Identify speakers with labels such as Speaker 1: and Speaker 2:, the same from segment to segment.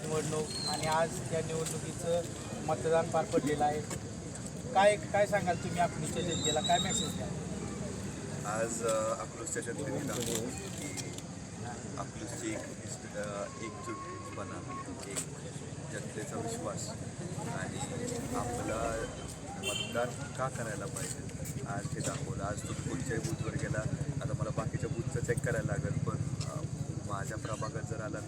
Speaker 1: निवडणूक आणि आज त्या निवडणुकीचं मतदान पार पडलेलं आहे. काय काय सांगाल तुम्ही अकलूजच्या जनतेला? काय मेसेज द्या
Speaker 2: आज अकलूजच्या जनतेने दाखवलं की अकलूजची एक निष्ठ- एकजूटपणा एक जनतेचा विश्वास आणि आपला मतदान का करायला पाहिजे आज हे दाखवलं. आज तुम्ही कोणत्याही बूथवर गेला आता मला बाकीच्या बूथचं चेक करायला लागेल पण माझ्या प्रभागात जर आला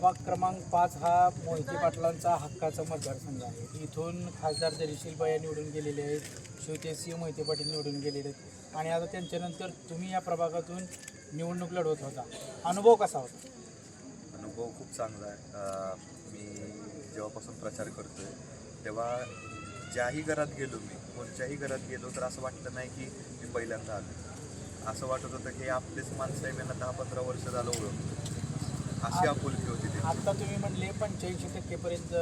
Speaker 1: प्रभाग क्रमांक पाच हा मोहिते पाटलांचा हक्काचा मतदारसंघ आहे. इथून खासदार दरीशील बाया निवडून गेलेले आहेत शिवतेसिंह मोहिते पाटील निवडून गेलेले आहेत. आणि आता त्यांच्यानंतर तुम्ही या प्रभागातून निवडणूक लढवत होता. अनुभव कसा होता?
Speaker 2: अनुभव खूप चांगला आहे. मी जेव्हापासून प्रचार करतो आहे तेव्हा ज्याही घरात गेलो मी कोणत्याही घरात गेलो तर असं वाटलं नाही की मी पहिल्यांदा आलो असं वाटत होतं की आपलेच माणसं आहे दहा पंधरा वर्ष झालं ओळखतो अशी आपुलकी होती
Speaker 1: आत्ता तुम्ही म्हणले पंच्याऐंशी टक्केपर्यंत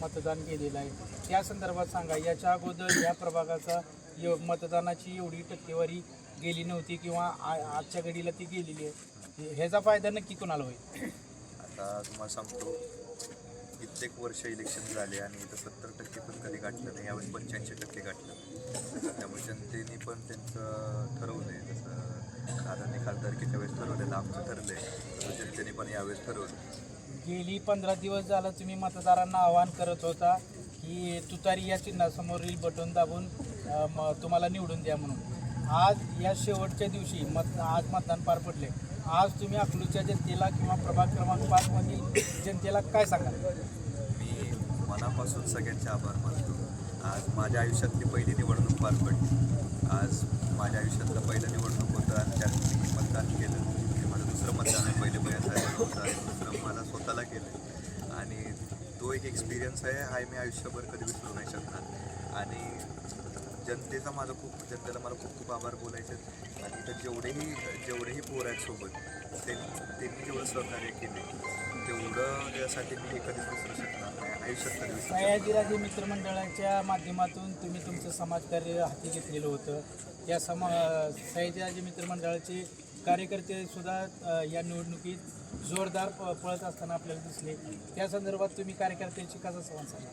Speaker 1: मतदान केलेलं आहे. त्या संदर्भात सांगा याच्या अगोदर या प्रभागाचा य- मतदानाची एवढी टक्केवारी गेली नव्हती किंवा आ- आजच्या घडीला ती गेलेली आहे. ह्याचा फायदा नक्की कोणाला होईल?
Speaker 2: आता तुम्हाला सांगतो कित्येक वर्ष इलेक्शन झाले आणि इथं सत्तर टक्के पण कधी गाठलं नाही यावेळेस पंच्याऐंशी टक्के गाठलं. त्यामुळे जनतेने पण त्यांचं ठरवलं दादांनी खासदारकीच्या वेळेस ठरवलेलं आमचं ठरलं जनतेने पण यावेळेस ठरवलं.
Speaker 1: गेली पंधरा दिवस झालं तुम्ही मतदारांना आवाहन करत होता की तुतारी या चिन्हासमोरील बटन दाबून तुम्हाला निवडून द्या म्हणून. आज या शेवटच्या दिवशी मत आज मतदान पार पडले. आज तुम्ही अकलूच्या जनतेला किंवा प्रभाग क्रमांक पाचमधील जनतेला काय सांगाल?
Speaker 2: मी मनापासून सगळ्यांचे आभार मानतो. आज माझ्या आयुष्यातली पहिली निवडणूक पार पडली. आज माझ्या आयुष्यातलं पहिलं निवडणूक होतं आणि त्यात मी मतदान केलं. हे माझं दुसरं मतदान आहे पहिले बया साहेबांना होतं आणि दुसरं मला स्वतःला केलं आणि तो एक एक्सपिरियन्स आहे हा मी आयुष्यभर कधी विसरू नाही शकणार. आणि जनतेचा माझा खूप जनतेला मला खूप खूप आभार बोलायचे आणि तर जेवढेही जेवढेही पोर आहेत सोबत त्यांनी जेवढं सहकार्य केले तेवढं त्यासाठी मी कधीच विसरू शकणार नाही. आयुष्यात कधी विसरू शकणार नाही.
Speaker 1: सयाजीराजे मित्रमंडळाच्या माध्यमातून तुम्ही तुमचं समाजकार्य हाती घेतलेलं होतं. त्या समा सयाजीराजे मित्रमंडळाचे कार्यकर्ते सुद्धा या निवडणुकीत जोरदार प- पळत असताना आपल्याला दिसले. त्या संदर्भात तुम्ही कार्यकर्त्यांशी कसा संवाद साधला?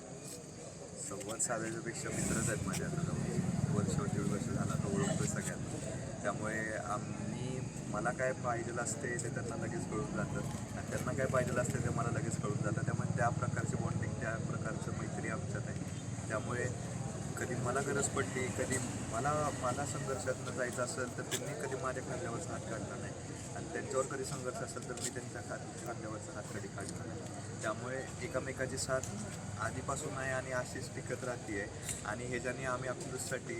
Speaker 2: संवाद साधायच्यापेक्षा मित्रच आहेत माझ्या आता जाऊन वर्ष दीड वर्ष झाला तो ओळखतोय सगळ्यांना. त्यामुळे आम्ही मला काय पाहिजे असते ते त्यांना लगेच कळून जातं. आणि त्यांना काय पाहिजे असते ते मला लगेच कळून जातं. त्यामुळे त्या प्रकारची बॉन्डिंग त्या प्रकारचं मैत्री आमच्यात आहे. त्यामुळे कधी मला गरज पडली कधी मला मला संघर्षातनं जायचं असेल तर त्यांनी कधी माझ्या खांद्यावरचा हात काढला नाही. आणि त्यांच्यावर कधी संघर्ष असेल तर मी त्यांच्या खा खांद्यावरचा हात कधी काढला नाही. त्यामुळे एकामेकाची साथ आधीपासून आहे आणि अशीच टिकत राहते आहे आणि ह्याच्याने आम्ही अकलूजसाठी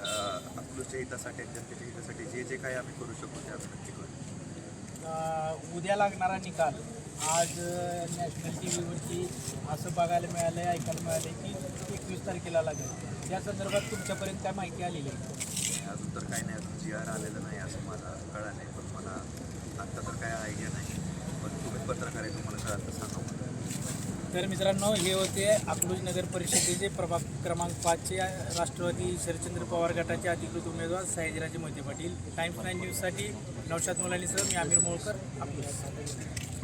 Speaker 2: अकलूजच्या हितासाठी जनतेच्या हितासाठी जे जे काही आम्ही करू शकू ते आम्ही नक्की करू.
Speaker 1: उद्या लागणारा निकाल. आज नॅशनल टी व्हीवरती असं बघायला मिळालं आहे ऐकायला मिळालं आहे की एकवीस तारखेला लागेल. त्या संदर्भात तुमच्यापर्यंत काय माहिती आलेली आहे?
Speaker 2: अजून तर काही नाही. अजून जी आर आलेलं नाही असं मला कळलं नाही. पण मला आत्ता तर काय आयडिया नाही. पण तुम्ही पत्रकार आहे तुम्हाला कळालं तर सांगा.
Speaker 1: तर मित्रांनो हे होते अकलूज नगर परिषदेचे प्रभाग क्रमांक पाचचे राष्ट्रवादी शरदचंद्र पवार गटाचे अधिकृत उमेदवार सयाजीराजे मोहिते पाटील. टाईम्स नाईन न्यूजसाठी नौशाद मुलानीसह मी आमिर मोळकर अकलूज.